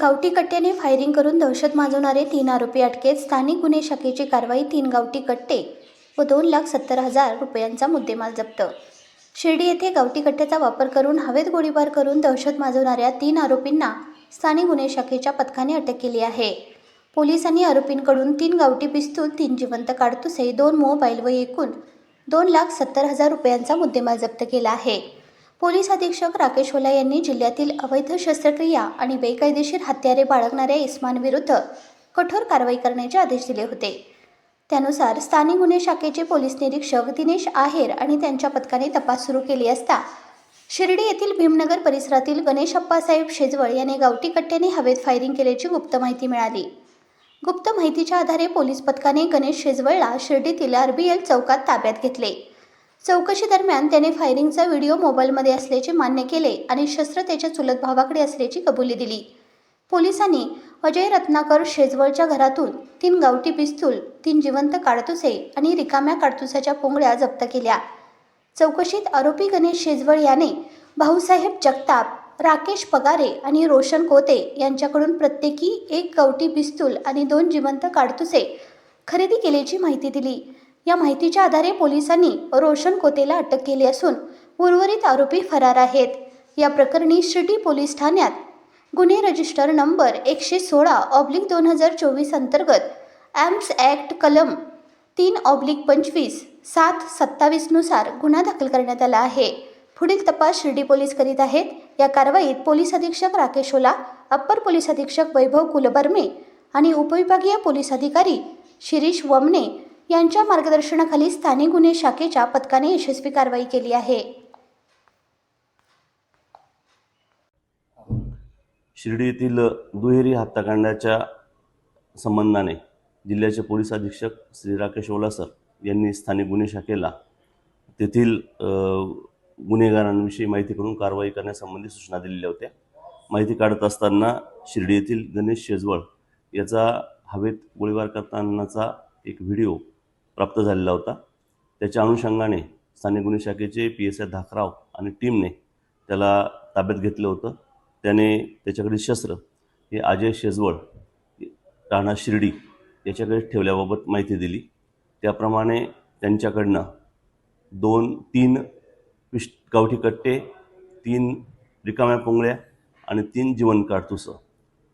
गावठी कट्ट्याने फायरिंग करून दहशत माजवणारे तीन आरोपी अटकेत. स्थानिक गुन्हे शाखेची कारवाई तीन गावठी कट्टे व दोन लाख सत्तर हजार रुपयांचा मुद्देमाल जप्त. शिर्डी येथे गावठी कट्ट्याचा वापर करून हवेत गोळीबार करून दहशत माजवणाऱ्या तीन आरोपींना स्थानिक गुन्हे शाखेच्या पथकाने अटक केली आहे. पोलिसांनी आरोपींकडून तीन गावठी पिस्तूल तीन जिवंत काडतुसे दोन मोबाईल व एकूण दोन लाख सत्तर हजार रुपयांचा मुद्देमाल जप्त केला आहे. पोलीस अधीक्षक राकेश होला यांनी जिल्ह्यातील अवैध शस्त्रक्रिया आणि बेकायदेशीर हत्यारे बाळगणाऱ्या इस्मांविरुद्ध कठोर कारवाई करण्याचे आदेश दिले होते. त्यानुसार स्थानिक गुन्हे शाखेचे पोलीस निरीक्षक दिनेश आहेर आणि त्यांच्या पथकाने तपास सुरू केली असता शिर्डी येथील भीमनगर परिसरातील गणेश अप्पासाहेब शेजवळ याने गावठी कट्ट्याने हवेत फायरिंग केल्याची गुप्त माहिती मिळाली. गुप्त माहितीच्या आधारे पोलीस पथकाने गणेश शेजवळला शिर्डीतील आरबीएल चौकात ताब्यात घेतले. चौकशी दरम्यान त्याने फायरिंगचा व्हिडिओ मोबाईलमध्ये असल्याचे मान्य केले आणि शस्त्र त्याच्या चुलत भावाकडे असल्याची कबुली दिली. पोलिसांनी अजय रत्नाकर शेजवळच्या घरातून तीन गावठी पिस्तूल तीन जिवंत काडतुसे आणि रिकाम्या काडतुसाच्या पोंगळ्या जप्त केल्या. चौकशीत आरोपी गणेश शेजवळ याने भाऊसाहेब जगताप राकेश पगारे आणि रोशन कोते यांच्याकडून प्रत्येकी एक गावठी पिस्तूल आणि दोन जिवंत काडतुसे खरेदी केल्याची माहिती दिली. या माहितीच्या आधारे पोलिसांनी रोशन कोतेला अटक केली असून उर्वरित आरोपी फरार आहेत. या प्रकरणी शिर्डी पोलीस ठाण्यात गुन्हे रजिस्टर नंबर एकशे सोळा ऑब्लिक दोन हजार चोवीस अंतर्गत ॲम्स ॲक्ट कलम तीन ऑब्लिक पंचवीस सात सत्तावीसनुसार गुन्हा दाखल करण्यात आला आहे. पुढील तपास शिर्डी पोलीस करीत आहेत. या कारवाईत पोलीस अधीक्षक राकेश ओला अप्पर पोलीस अधीक्षक वैभव कुलबर्मे आणि उपविभागीय पोलीस अधिकारी शिरीष वमने यांच्या मार्गदर्शनाखाली स्थानिक गुन्हे शाखेच्या पथकाने यशस्वी कारवाई केली आहे. शिर्डी येथील दुहेरी हत्याकांडाच्या संबंधाने जिल्ह्याचे पोलीस अधीक्षक श्री राकेश ओलासर यांनी स्थानिक गुन्हे शाखेला तेथील गुन्हेगारांविषयी माहिती करून कारवाई करण्यासंबंधी सूचना दिलेल्या होत्या. माहिती काढत असताना शिर्डी येथील गणेश शेजवळ याचा हवेत गोळीबार करतानाचा एक व्हिडिओ प्राप्त झालेला होता. त्याच्या अनुषंगाने स्थानिक गुन्हे शाखेचे पी एस आय धाकराव आणि टीमने त्याला ताब्यात घेतलं होतं. त्याने त्याच्याकडे शस्त्र हे अजय शेजवळ राणा शिर्डी याच्याकडे ठेवल्याबाबत माहिती दिली. त्याप्रमाणे त्यांच्याकडनं दोन तीन पिश गावठी कट्टे तीन रिकाम्या पोंगळ्या आणि तीन जीवन काडतुसं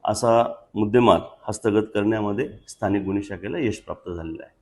असा मुद्देमाल हस्तगत करण्यामध्ये स्थानिक गुन्हे शाखेला यश प्राप्त झालेलं आहे.